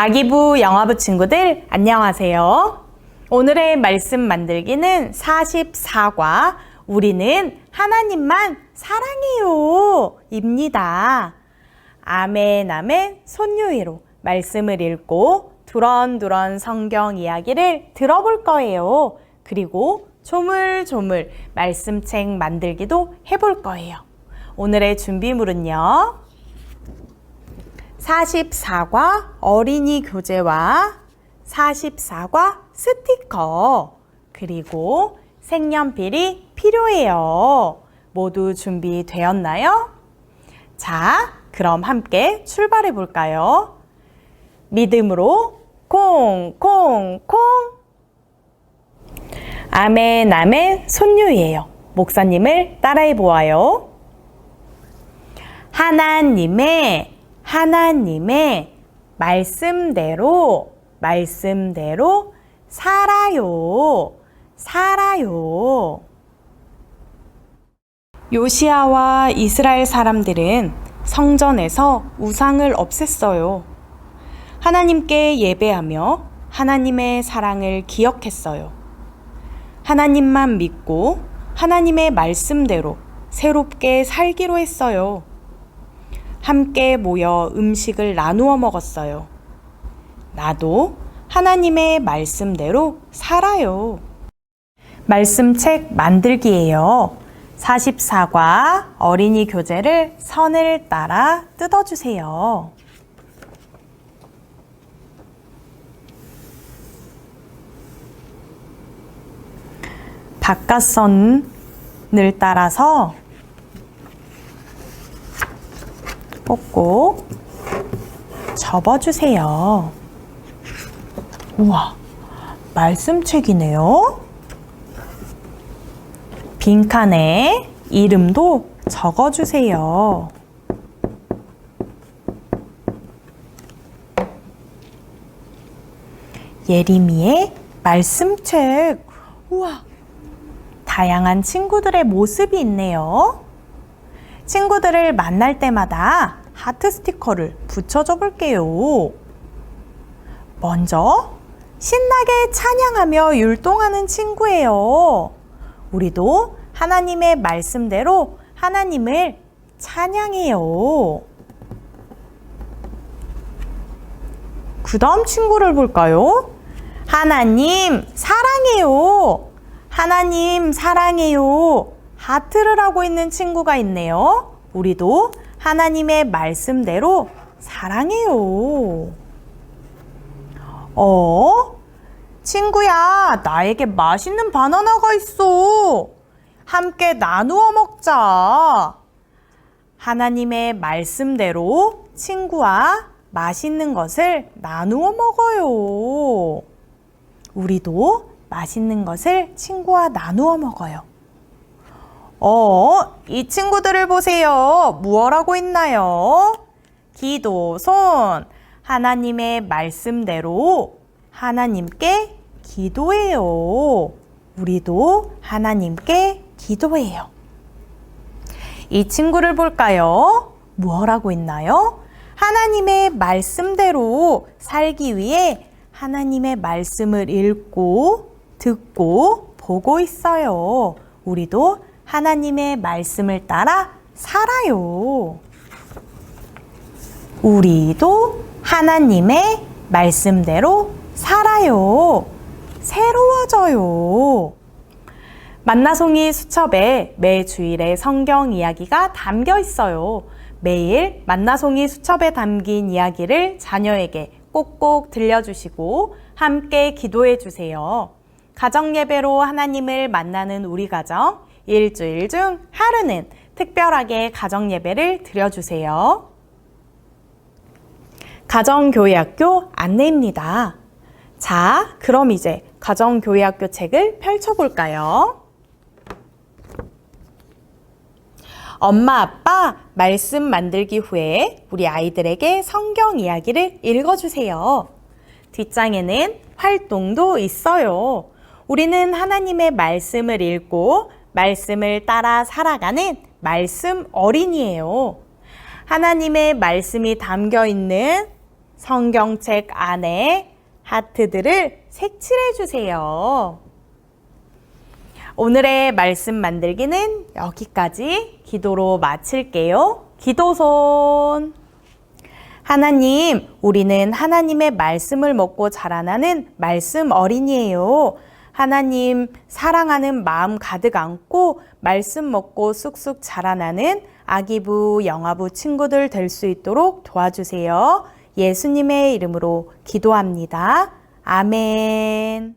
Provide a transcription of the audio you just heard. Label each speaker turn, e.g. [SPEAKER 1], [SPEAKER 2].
[SPEAKER 1] 아기부 영화부 친구들 안녕하세요. 오늘의 말씀 만들기는 44과 우리는 하나님만 사랑해요 입니다. 아멘 아멘 손유이로 말씀을 읽고 두런두런 성경 이야기를 들어볼 거예요. 그리고 조물조물 말씀책 만들기도 해볼 거예요. 오늘의 준비물은요. 44과 어린이 교재와 44과 스티커 그리고 색연필이 필요해요. 모두 준비되었나요? 자, 그럼 함께 출발해 볼까요? 믿음으로 콩콩콩 아멘 아멘 손유예요. 목사님을 따라해 보아요. 하나님의 하나님의 말씀대로 말씀대로 살아요. 살아요. 요시아와 이스라엘 사람들은 성전에서 우상을 없앴어요. 하나님께 예배하며 하나님의 사랑을 기억했어요. 하나님만 믿고 하나님의 말씀대로 새롭게 살기로 했어요. 함께 모여 음식을 나누어 먹었어요. 나도 하나님의 말씀대로 살아요. 말씀책 만들기예요. 44과 어린이 교재를 선을 따라 뜯어주세요. 바깥선을 따라서 뽑고 접어주세요. 우와, 말씀책이네요. 빈칸에 이름도 적어주세요. 예림이의 말씀책. 우와, 다양한 친구들의 모습이 있네요. 친구들을 만날 때마다 하트 스티커를 붙여줘 볼게요. 먼저 신나게 찬양하며 율동하는 친구예요. 우리도 하나님의 말씀대로 하나님을 찬양해요. 그 다음 친구를 볼까요? 하나님, 사랑해요. 하나님, 사랑해요. 하트를 하고 있는 친구가 있네요. 우리도 하나님의 말씀대로 사랑해요. 어? 친구야, 나에게 맛있는 바나나가 있어. 함께 나누어 먹자. 하나님의 말씀대로 친구와 맛있는 것을 나누어 먹어요. 우리도 맛있는 것을 친구와 나누어 먹어요. 어, 이 친구들을 보세요. 무얼 하고 있나요? 기도, 손. 하나님의 말씀대로 하나님께 기도해요. 우리도 하나님께 기도해요. 이 친구를 볼까요? 무얼 하고 있나요? 하나님의 말씀대로 살기 위해 하나님의 말씀을 읽고 듣고 보고 있어요. 우리도 하나님의 말씀을 따라 살아요. 우리도 하나님의 말씀대로 살아요. 새로워져요. 만나송이 수첩에 매 주일의 성경 이야기가 담겨 있어요. 매일 만나송이 수첩에 담긴 이야기를 자녀에게 꼭꼭 들려주시고 함께 기도해 주세요. 가정 예배로 하나님을 만나는 우리 가정, 일주일 중 하루는 특별하게 가정 예배를 드려주세요. 가정교회학교 안내입니다. 자, 그럼 이제 가정교회학교 책을 펼쳐볼까요? 엄마, 아빠 말씀 만들기 후에 우리 아이들에게 성경 이야기를 읽어주세요. 뒷장에는 활동도 있어요. 우리는 하나님의 말씀을 읽고 말씀을 따라 살아가는 말씀 어린이에요. 하나님의 말씀이 담겨 있는 성경책 안에 하트들을 색칠해 주세요. 오늘의 말씀 만들기는 여기까지 기도로 마칠게요. 기도손. 하나님, 우리는 하나님의 말씀을 먹고 자라나는 말씀 어린이에요. 하나님, 사랑하는 마음 가득 안고 말씀 먹고 쑥쑥 자라나는 아기부, 영아부 친구들 될 수 있도록 도와주세요. 예수님의 이름으로 기도합니다. 아멘.